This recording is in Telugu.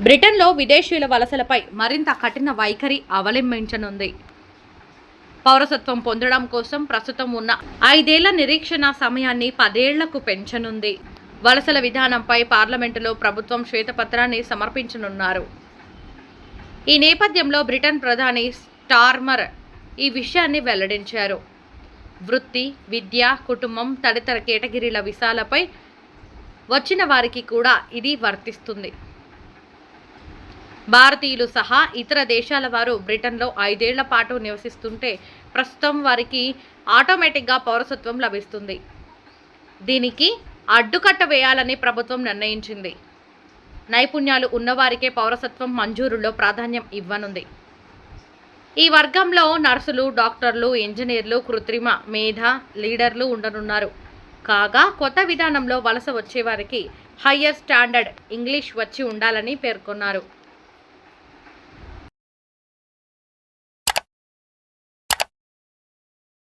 బ్రిటన్లో విదేశీయుల వలసలపై మరింత కఠిన వైఖరి అవలంబించనుంది. పౌరసత్వం పొందడం కోసం ప్రస్తుతం ఉన్న ఐదేళ్ళ నిరీక్షణ సమయాన్ని పదేళ్ళకు పెంచనుంది. వలసల విధానంపై పార్లమెంటులో ప్రభుత్వం శ్వేతపత్రాన్ని సమర్పించనున్నారు. ఈ నేపథ్యంలో బ్రిటన్ ప్రధాని స్టార్మర్ ఈ విషయాన్ని వెల్లడించారు. వృత్తి విద్య కుటుంబం తదితర కేటగిరీల విసాలపై వచ్చిన వారికి కూడా ఇది వర్తిస్తుంది. భారతీయులు సహా ఇతర దేశాల వారు బ్రిటన్లో ఐదేళ్ళ పాటు నివసిస్తుంటే ప్రస్తుతం వారికి ఆటోమేటిక్గా పౌరసత్వం లభిస్తుంది. దీనికి అడ్డుకట్ట వేయాలని ప్రభుత్వం నిర్ణయించింది. నైపుణ్యాలు ఉన్నవారికే పౌరసత్వం మంజూరులో ప్రాధాన్యం ఇవ్వనుంది. ఈ వర్గంలో నర్సులు డాక్టర్లు ఇంజనీర్లు కృత్రిమ మేధ లీడర్లు ఉండనున్నారు. కాగా కొత్త విధానంలో వలస వచ్చేవారికి హయ్యర్ స్టాండర్డ్ ఇంగ్లీష్ వచ్చి ఉండాలని పేర్కొన్నారు.